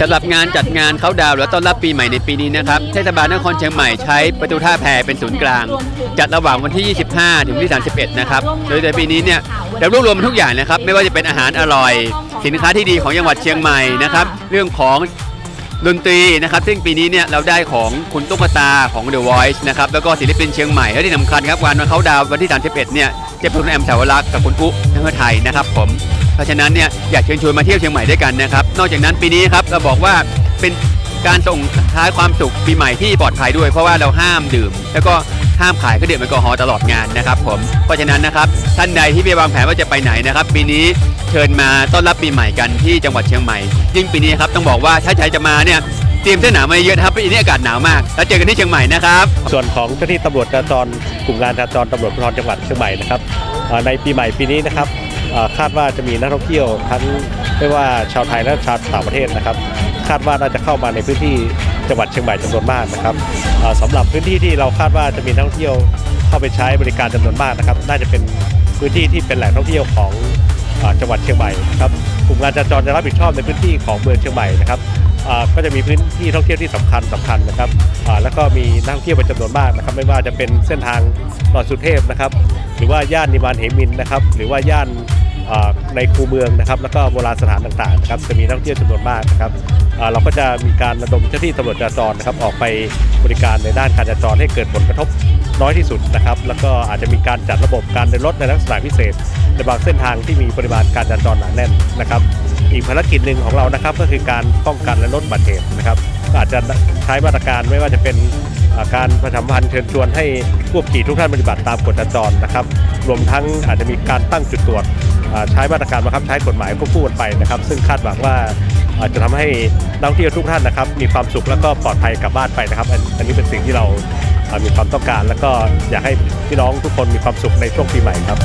สำหรับงานจัดงานเขาดาวน์และต้อนรับปีใหม่ในปีนี้นะครับเทศบาลนครเชียงใหม่ใช้ประตูท่าแพเป็นศูนย์กลาง จัดระหว่างวันที่ 25 ถึงวันที่ 31 นะครับ โดยในปีนี้เนี่ยเรารวบรวมทุกอย่างนะครับ ไม่ว่าจะเป็นอาหารอร่อย สินค้าที่ดีของจังหวัดเชียงใหม่นะครับ เรื่องของ ดนตรีนะครับซึ่งปีนี้เนี่ยเราได้ของคุณตุ๊กตาของ The Voice นะครับแล้วก็ศิลปินเชียงใหม่และที่สำคัญครับวันวันเขาดาววันที่ 31 เนี่ยจะเป็นคุณแอมสาวรักษ์กับคุณอุ๊ทั้งไทยนะครับผมเพราะฉะนั้นเนี่ยอยากเชิญชวนมาเที่ยวเชียงใหม่ด้วยกันนะครับนอกจากนั้นปีนี้ครับเราบอกว่าเป็นการส่งท้ายความสุขปีใหม่ที่ปลอดภัยด้วย เพราะว่าเราห้ามดื่ม แล้วก็ ห้ามขายเครื่องดื่มแอลกอฮอล์ตลอดงานนะครับผมเพราะฉะนั้นนะครับท่านใดที่ไปวางแผนว่าจะไปไหนนะครับปีนี้เชิญมาต้อนรับปีใหม่กันที่จังหวัดเชียงใหม่ยิ่งปีนี้ครับต้องบอกว่าถ้าใครจะมาเนี่ยเตรียมเสื้อหนาวมาเยอะนะครับปีนี้อากาศหนาวมาก แล้วเจอกันที่เชียงใหม่นะครับ ส่วนของเจ้าหน้าที่ตำรวจจราจรกลุ่มงานจราจรตำรวจภูธรจังหวัดเชียงใหม่นะครับในปีใหม่ปีนี้นะครับคาดว่าจะมีนักท่องเที่ยวทั้งไม่ว่าชาวไทยและชาวต่างประเทศนะครับ คาดว่าน่าจะเข้ามาในพื้นที่ จังหวัดเชียงใหม่จำนวนมากนะครับสำหรับพื้นที่ที่เราคาดว่าจะมีนักท่องเที่ยวเข้าไปใช้บริการจำนวนมากนะครับ น่าจะเป็นพื้นที่ที่เป็นแหล่งท่องเที่ยวของจังหวัดเชียงใหม่นะครับกลุ่มงานจราจรจะรับผิดชอบในพื้นที่ของเมืองเชียงใหม่นะครับก็จะมีพื้นที่ท่องเที่ยวที่สำคัญสำคัญนะครับแล้วก็มีนักท่องเที่ยวเป็นจำนวนมากนะครับ ไม่ว่าจะเป็นเส้นทางดอยสุเทพนะครับ หรือว่าย่านนิมานเหมินนะครับ หรือว่าย่าน ในคูเมืองนะครับ แล้วก็โบราณสถานต่างๆนะครับจะมีนักท่องเที่ยวจำนวนมากนะครับเราก็จะมีการระดมเจ้าหน้าที่ตำรวจจราจรนะครับออกไปบริการในด้านการจราจรให้เกิดผลกระทบน้อยที่สุดนะครับ แล้วก็อาจจะมีการจัดระบบการเดินรถในลักษณะพิเศษในบางเส้นทางที่มีปริมาณการจราจรหนาแน่นนะครับ อีกภารกิจหนึ่งของเรานะครับก็คือการป้องกันและลดบัติเหตุนะครับก็อาจจะใช้มาตรการไม่ว่าจะเป็นการประชาสัมพันธ์เชิญชวนให้ผู้ขับขี่ทุกท่านปฏิบัติตามกฎจราจรนะครับ รวมทั้งอาจจะมีการตั้งจุดตรวจ ใช้มาตรการบังคับใช้กฎหมายควบคู่กันไปนะครับ ซึ่งคาดหวังว่าอาจจะทำให้นักท่องเที่ยวทุกท่านนะครับ มีความสุขแล้วก็ปลอดภัยกลับบ้านไปนะครับ อันนี้เป็นสิ่งที่เราอ่ามีความต้องการ แล้วก็อยากให้พี่น้องทุกคนมีความสุขในช่วงปีใหม่ครับ